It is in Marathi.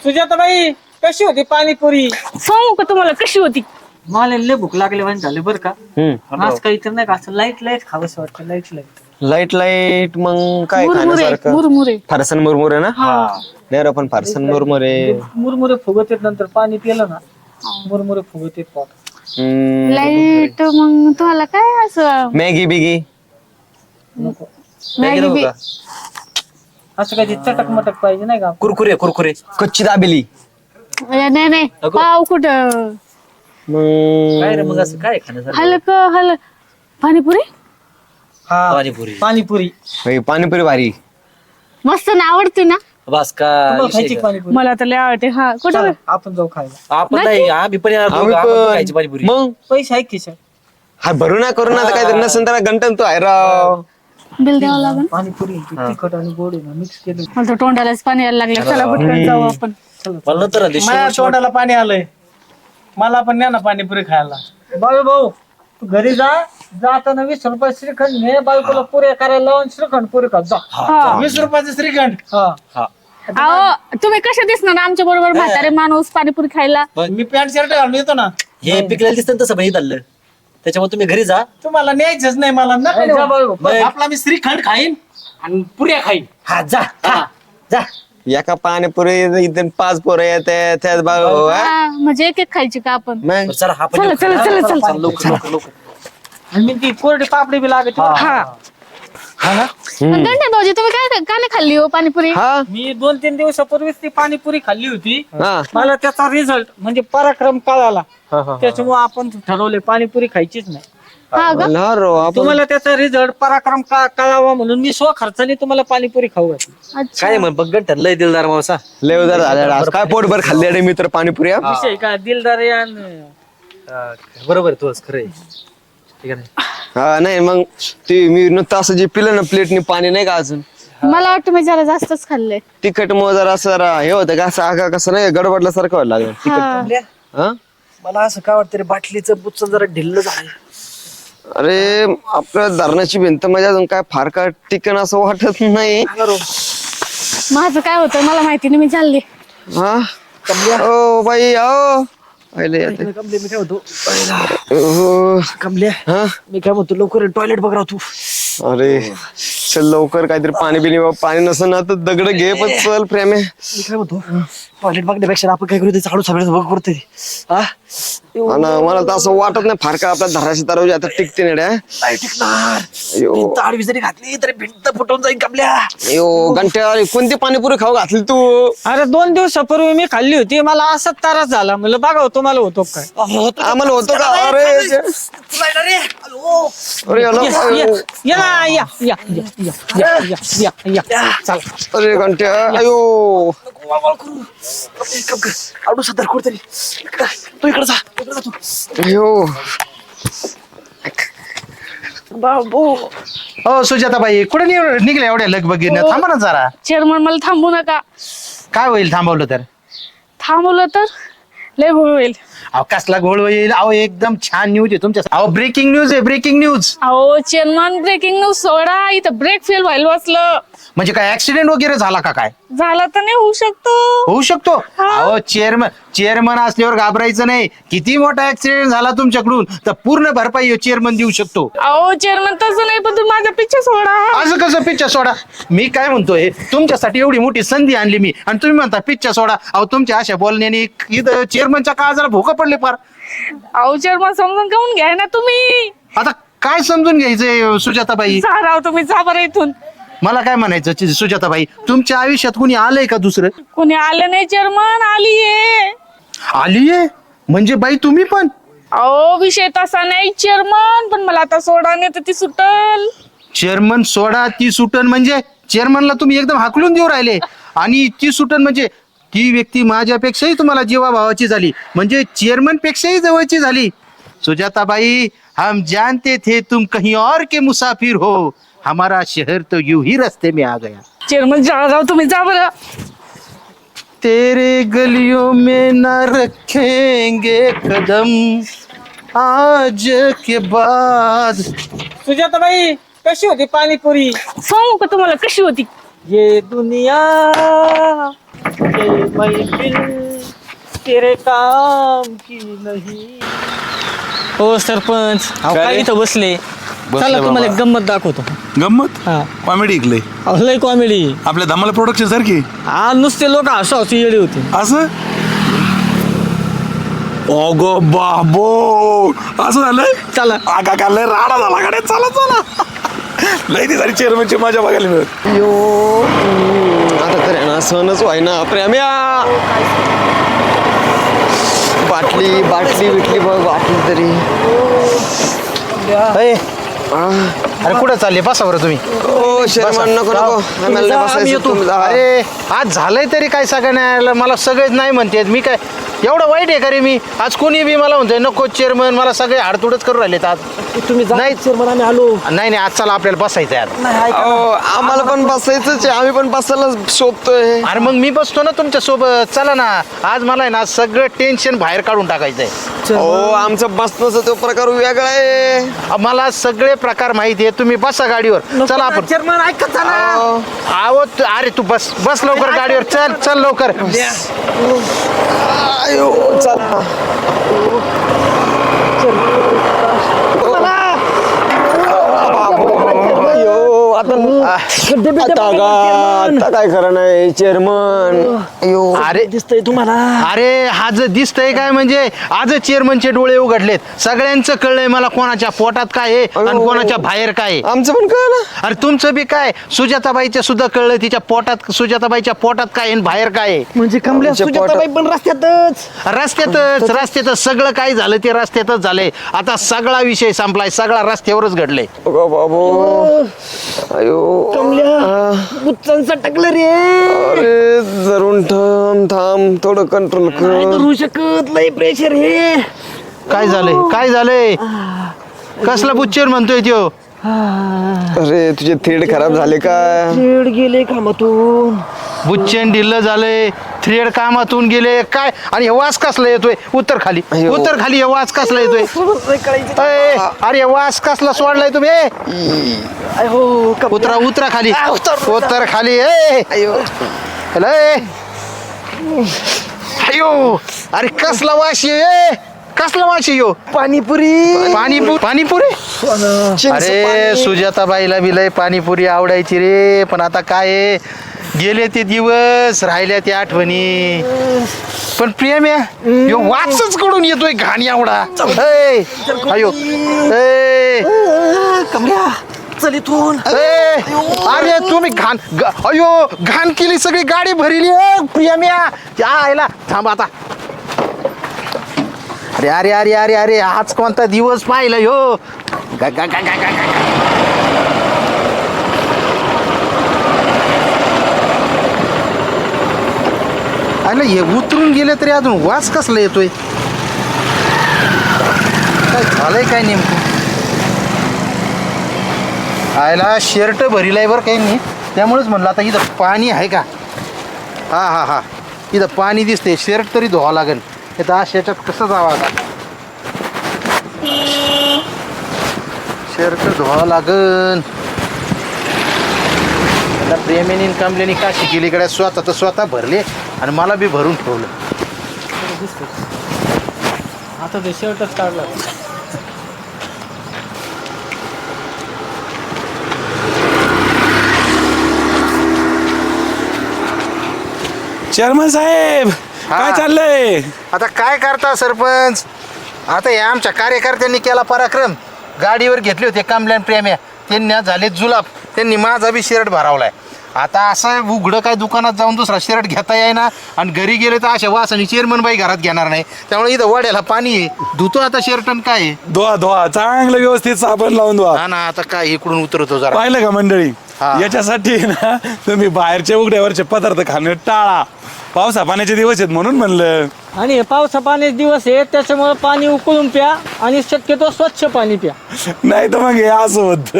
सुजाताबाई कशी होती पाणीपुरी? सांगू का तुम्हाला कशी होती? मला लय भूक लागले म्हणजे झाले बरं का. आज काही तर नाही का असं लाइट लाइट खावंस वाटतं लाइट लाइट लाइट लाइट मग काय मुरमुरे खाण्यासारखं? मुरमुरे. फारसन मुरमुरे ना? नाही रे पण फारसन मुरमुरे. मुरमुरे फुगत येत नंतर पाणी पिलं ना मुरमुरे फुगत येत पोट हम्म, लाइट मग तुम्हाला काय असं? मॅगी बिगी. मॅगी बी असं काही चटक मटक पाहिजे नाही का? कुरकुरे कुरकुरे. कच्ची दाबेली. नाही नाही. पाव कुठं? मग काय रे मग असं काय खाण्यासारखं? हलक हल पाणीपुरी? हा पाणीपुरी. पाणीपुरी. पाणीपुरी भारी. मस्त ना आवडते ना? बस का तुम्हाला विषय खायची का? पाणीपुरी? मला तर लय आवडते. हा कुठं? चला, आपण जाऊ खायला. आपण नाही. आम्ही पण येणार आम्ही दोघं, आपण पण खायची पण पाणीपुरी. मग पैसे आहे खिशात. हा भरू ना करू ना आता काहीतरी नसेल तर गंटन तू आहे राव. बिल द्यावं लागेल. पाणीपुरी ती तिखट आणि गोड आहे ना मिक्स केलं. मला तर तोंडालाच पाणी यायला लागलं चला पटकन जाऊ आपण. मला नंतर आले, माझ्या शेवट- तोंडाला पाणी आलंय. मला पण न्या ना पाणीपुरी खायला. बाबू भाऊ तू घरी जा. जाताना वीस रुपये श्रीखंड ने. बायकोला पुऱ्या करायला लावून श्रीखंड पुरे खा जा. वीस रुपयाचं श्रीखंड. हा. हा. अहो तुम्ही कसे दिसणार आमच्या बरोबर म्हातारे माणूस पाणीपुरी खायला? मी पॅन्ट शर्ट घालून येतो ना. हे पिकलेलं दिसतं तसं बहित आलं त्याच्यामुळे तुम्ही घरी जा. तुम्हाला न्यायचंच नाही मला. नका जा नेऊ. बाबू मग आपला मी श्रीखंड खाईन आणि पुऱ्या खाईन. हा जा. खा, जा. एका पाणीपुरी इथे पाच पोरं येते त्यात बा हा? हा, म्हणजे एक एक खायची का आपण? मग? बरं, चला हा पण चला येऊ. चला चला चला चला, लवकर लवकर लवकर. आणि मी ती कोरडी पापडी बी लागत. हा. गंठे भाऊजी तुम्ही काय का नाही खाल्ली हो पाणीपुरी? हा? मी दोन तीन दिवसापूर्वीच ती पाणीपुरी खाल्ली होती. हा. मला त्याचा रिझल्ट म्हणजे पराक्रम कळाला. हा, हा. त्याच्यामुळे आपण ठरवले पाणीपुरी खायचीच नाही. हा का? म्हणलं, राव, आपण तुम्हाला त्याचा रिझल्ट पराक्रम का कळावा म्हणून मी स्व खर्चाने तुम्हाला पाणीपुरी खाऊ घातली. अच्छा. काय मग बघ गंठन लय दिलदार मावसा. लय उदार झाले. आज काय पोटभर खाल्ले रे मित्र पाणीपुरी हा? विषय का दिलदार आहे आणि बरोबर आहे तुझं खरं आहे ठीक आहे ना? हा नाही मग ते मी नुसतं असं जे पिलं ना प्लेटनी पाणी नाही का अजून? मला वाटतं मी जरा जास्तच खाल्ले तिखट मग जरा असं जरा हे होतं का असं आगा कसं नाही गडबडल्या सारखं व्हायला लागलं. हा. हा? मला असं काय वाटतं रे बाटलीचं बुच्च जरा ढिल्ल झालं अरे आपल्या धरणाची भिंत म्हणजे अजून काय फार काय टिकन असं वाटत नाही. माझं काय होतं मला माहिती नाही मी चालले. हा? ओ बाई आओ पहिले येते. मी काय म्हणतो ओहो. कमल्या हा? मी काय म्हणतो लवकर टॉयलेट बघ राव तू. अरे चल लवकर काहीतरी पाणी बिणी बाबा पाणी नसेल ना तर दगड घे पण चल प्रेम आहे मी काय म्हणतो टॉयलेट बघण्यापेक्षा आपण काय करू ते झाडू सगळ्याचं बघ करतोय हा आणि मला तर असं वाटत नाही फार काय आपल्या धराशी दरवाजे आता टिकते नेड्या नाही टिकणार अयो भिंत आडवी जरी घातली तरी भिंत फुटून जाईल कमल्या अयो घंट्या अरे कोणती पाणीपुरी खाऊ घातली तू अरे दोन दिवसापूर्वी मी खाल्ली होती मला असाच ताराच झाला म्हणलं बघा हो, तुम्हाला होतो काय आम्हाला होतो का अरे अरे अरे घंट्या अयो आवडू सदर कुठतरी तू इकडे जा इकडे जा तू बाबू हो सुजाताबाई कुठे निघले एवढ्या एवढ्या बघ थांबा ना जरा चेअरमन मला थांबू नका काय होईल थांबवलं तर थांबवलं तर लय होईल अहो कसला घोळ होईल? अहो एकदम छान न्यूज आहे तुमच्या अहो ब्रेकिंग न्यूज आहे ब्रेकिंग न्यूज अहो चेअरमन ब्रेकिंग न्यूज सोडा. इथं ब्रेक फेल व्हायला वाचलं म्हणजे काय ऍक्सिडेंट वगैरे झाला का काय? झाला तर नाही होऊ शकतो. होऊ शकतो? अहो चेअरमन चेअरमन असल्यावर घाबरायचं नाही. किती मोठा ऍक्सिडेंट झाला तुमच्याकडून तर पूर्ण भरपाई चेअरमन देऊ शकतो. अहो चेअरमन तसं नाही पण तुम्ही माझ्या पिच्छा सोडा. असं कसं पिच्चा सोडा? मी काय म्हणतोय तुमच्यासाठी एवढी मोठी संधी आणली मी. आणि तुम्ही म्हणता पिच्चा सोडा. अहो तुमच्या अशा बोलण्याने इथं चेअरमनच्या काळजाला भोकं पडले फार. अहो चेअरमन समजून घेऊन घ्या ना तुम्ही. आता काय समजून घ्यायचंय सुजाताबाई? जा राव तुम्ही जा बरं इथून. मला काय म्हणायचं ची- सुजाताबाई तुमच्या आयुष्यात कुणी आलंय का दुसरं? कोणी आलं नाही चेअरमन आलीये. आलीये? म्हणजे बाई तुम्ही पण? अहो विषय तसा नाही चेअरमन पण मला आता सोडा नाही तर ती सुटल. चेअरमन सोडा ती सुटन म्हणजे? चेअरमनला तुम्ही एकदम हाकलून देऊ राहिले. आणि ती सुटन म्हणजे ती व्यक्ती माझ्यापेक्षाही तुम्हाला जीवाभावाची झाली. म्हणजे चेअरमन पेक्षाही जवळची झाली. सुजाताबाई हम जानते थे तुम कहीं और के मुसाफिर हो. हमारा शहर तो यूं ही रास्ते में आ गया. चेअरमन जा तुम्ही जा बरं. तेरे गलियों में न रखेंगे कदम. आज के बाद. सुजाताबाई कशी होती पाणीपुरी? सांगू का तुम्हाला कशी होती? ये दुनिया ये महफिल तेरे काम की नहीं। हो सरपंच. अहो, काय काय रे? इथं बसले? चला तुम्हाला बाबा. एक गंमत दाखवतो. गंमत? हा. कॉमेडी ऐकलंय अहो, लय कॉमेडी आपल्या धमाला प्रोडक्शन सारखी? हा नुसते लोक हसू हसू येडे होते. असं? अगो बाबो असं झालं चला. आगा का लय राडा झाला. गाड्या चला चला. लय ती सारी चेअरमनची मजा बघायला मिळत यो आता तर आहे ना सणच व्हायना. प्रेम्या! बाटली बाटली बिटली बघ बाटली तरी. अय, अरे कुठं चालले? बसा बरं तुम्ही. ओ शर्मान नको नको. आम्हाला नाही बसायचं तुम्ही जा. अरे आज झालंय तरी काय सगळ्यांना मला सगळेच नाही म्हणते मी काय एवढं वाईट आहे का रे मी? आज कोणी बी मला म्हणतोय नको चेअरमन मला सगळे हाडतुडच करू राहिलेत आज. तुम्ही नाही. चेअरमन आम्ही आलो. नाही नाही आज चला आपल्याला बसायचं ऐका अहो, आम्हाला पण बसायचंच आहे आम्ही पण बसायला शोधतोय अरे मग मी बसतो ना तुमच्यासोबत. चला ना. आज मला आहे ना सगळं टेन्शन बाहेर काढून टाकायचंय. हो आमचं बसण्याचा तो प्रकार वेगळा आहे. मला सगळे प्रकार माहिती आहे. तुम्ही बसा गाडीवर. चला आपण. चेअरमन ऐकत अहो, आहो तू- अरे तू बस बस लवकर गाडीवर. चल चल लवकर. आयो, चला. आता आता काय खरं नाही चेअरमन. अयो. अरे दिसतंय तुम्हाला. अरे हा जर दिसतंय काय म्हणजे आज चेअरमनचे डोळे उघडलेत. सगळ्यांचं कळलंय मला कोणाच्या पोटात काय आहे आणि. कोणाच्या बाहेर काय आहे. आमचं पण काय ना अरे तुमचं बी काय? सुजाताबाईच्या सुद्धा कळलं तिच्या पोटात सुजाताबाईच्या पोटात काय आहे आणि बाहेर काय आहे? म्हणजे कमल्या आमच्या सुजाताबाई पण रस्त्यातच. रस्त्यातच रस्त्यातच. सगळं काय झालं ते रस्त्यातच झालंय. आता सगळा विषय संपलाय सगळा रस्त्यावरच घडलंय. अगो बाबो. अयो. कमल्या. बुच्चांचा टाकलं रे. अरे जरून थांब थांब थोडं कंट्रोल नाही कर धरू शकत लय प्रेशर हे काय झालंय? काय झालंय? कसला बुच्चर म्हणतोय त्यो? अरे तुझे थ्रेड खराब झाले का? खेळ गेले कामातून. बुच्चन ढिल्ल झालंय थ्रेड कामातून गेले. काय? आणि हे वास कसला येतोय? उत्तर खाली. उत्तर खाली हे वास कसला येतोय? अय, अरे हे वास कसला सोडलाय तुम्ही. उतरा उतरा खाली. आ, उतर, खाली ए! अयो. हॅलो ए. अयो! अरे कसला वास ये कसला वास यो? पाणीपुरी. पाणीपुरी? पाणीपुरी? अरे. सुजाताबाईला बी लय पाणीपुरी आवडायची रे पण आता काय आहे, गेले ते दिवस राहिल्या त्या आठवणी. पण प्रेम आहे ह्यो वाचच कडून येतोय घाण एवढा. ए, अयो. ए, कमल्या चल इथून ए, अरे तुम्ही घाण ग- अयो घाण केली सगळी गाडी भरली. ए, प्रेम्या त्या आयला. थांब आता. अरे अरे अरे अरे अरे आज कोणता दिवस पाहिला ह्यो गा- गा- गा- गा- गा- गा- अरे हे उतरून गेले तरी अजून वास कसला येतोय? काय झालंय काय नेमकं? आयला शर्ट भरीलाय बरं काही नाही. त्यामुळेच म्हणलं आता इथं पाणी आहे का? हा हा हा. इथं पाणी दिसते शर्ट तरी धुवा लागेल. इथं अशा शेटात कसं जावं आता? शर्ट धुवा लागन आता प्रेमीने कामल्याने का शिकेली कडे स्वतः तर स्वतः भरले आणि मला बी भरून ठेवलं. आता ते शर्टच काढला. चेअरमन साहेब काय हा. चाललंय? आता काय करता सरपंच? आता या आमच्या कार्यकर्त्यांनी केला पराक्रम. गाडीवर घेतले होते कामल्यान प्रेम्या त्यांनी झाले जुलाब. त्यांनी माझा बी शर्ट भरावलाय. आता असं उघडं काय दुकानात जाऊन दुसरा शर्ट घेता येईना आणि घरी गेले तर अशा वासाने चेअरमन बाई घरात घेणार नाही. त्यामुळे इथं वड्याला पाणी आहे. धुतो आता शर्ट आणि काय आहे? धुवा धुवा. चांगलं व्यवस्थित साबण लावून धुवा. हा ना आता काय इकडून उतरतो जरा. पाहिलं का मंडळी? हा. याच्यासाठी ना तुम्ही बाहेरचे उघड्यावरचे पदार्थ खाणं टाळा. पावसा पाण्याचे दिवस आहेत म्हणून म्हणलं. आणि हे पावसा पाण्याचे दिवस आहे त्याच्यामुळे पाणी उकळून प्या आणि शक्यतो स्वच्छ पाणी प्या. नाही तर मग हे असं होत.